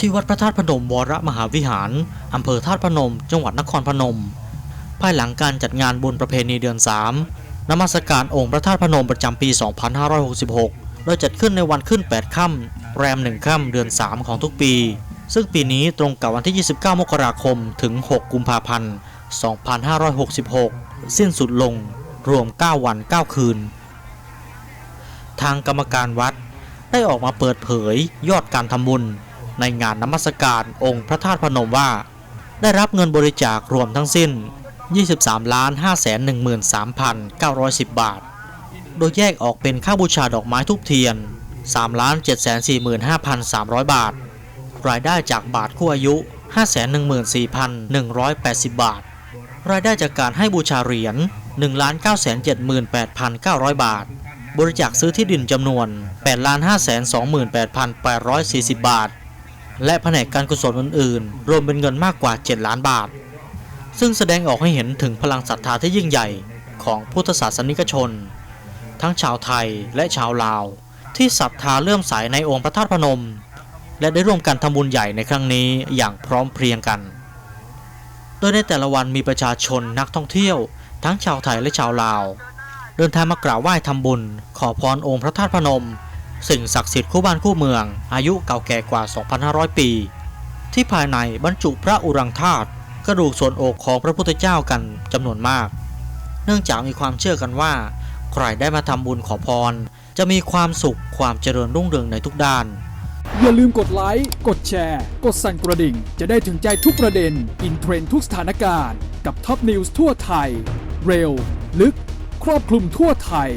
ที่วัดพระธาตุพนมวรมหาวิหาร อำเภอธาตุพนม จังหวัดนครพนม ภายหลังการจัดงานบุญประเพณีเดือน 3นมัสการองค์พระธาตุพนมประจำปี 2566 โดยจัดขึ้นในวันขึ้น 8 ค่ำแรม 1 ค่ำเดือน 3 ของทุกปี ซึ่งปีนี้ตรงกับวันที่ 29 มกราคม ถึง 6 กุมภาพันธ์ 2566 สิ้นสุดลง รวม 9 วัน 9 คืน ทางกรรมการวัดได้ออกมาเปิดเผยยอดการทำบุญ ในงานนมัสการองค์พระธาตุพนมว่า ได้รับเงินบริจาครวมทั้งสิ้น 23ล้าน5 1 3 910 บาท โดยแยกออกเป็นค่าบูชาดอกไม้ทุบเทียน3ล้าน7 4 5 3 0 0 บาท รายได้จากบาทคู่อายุ 514,180 บาท รายได้จากการให้บูชาเหรียญ1 978,900 บาท บริจาคซื้อที่ดินจำนวน8 5 28,840 บาท และแผนกการกุศลอื่นๆ รวมเป็นเงินมากกว่า 7 ล้านบาท ซึ่งแสดงออกให้เห็นถึงพลังศรัทธาที่ยิ่งใหญ่ของพุทธศาสนิกชน ทั้งชาวไทยและชาวลาว ที่ศรัทธาเลื่อมใสในองค์พระธาตุพนม และได้ร่วมกันทำบุญใหญ่ในครั้งนี้อย่างพร้อมเพรียงกัน โดยในแต่ละวันมีประชาชนนักท่องเที่ยว ทั้งชาวไทยและชาวลาว เดินทางมากราบไหว้ทำบุญ ขอพรองค์พระธาตุพนม สิ่งศักดิ์สิทธิ์คู่บ้านคู่เมือง อายุเก่าแก่กว่า 2,500 ปี ที่ภายในบรรจุพระอุรังธาตุกระดูกส่วนอกของพระพุทธเจ้ากันจำนวนมาก เนื่องจากมีความเชื่อกันว่า ใครได้มาทำบุญขอพร จะมีความสุขความเจริญรุ่งเรืองในทุกด้าน อย่าลืมกดไลค์ กดแชร์ กดสั่นกระดิ่ง จะได้ถึงใจทุกประเด็น อินเทรนทุกสถานการณ์ กับท็อปนิวส์ทั่วไทย เร็ว ลึก ครอบคลุมทั่วไทย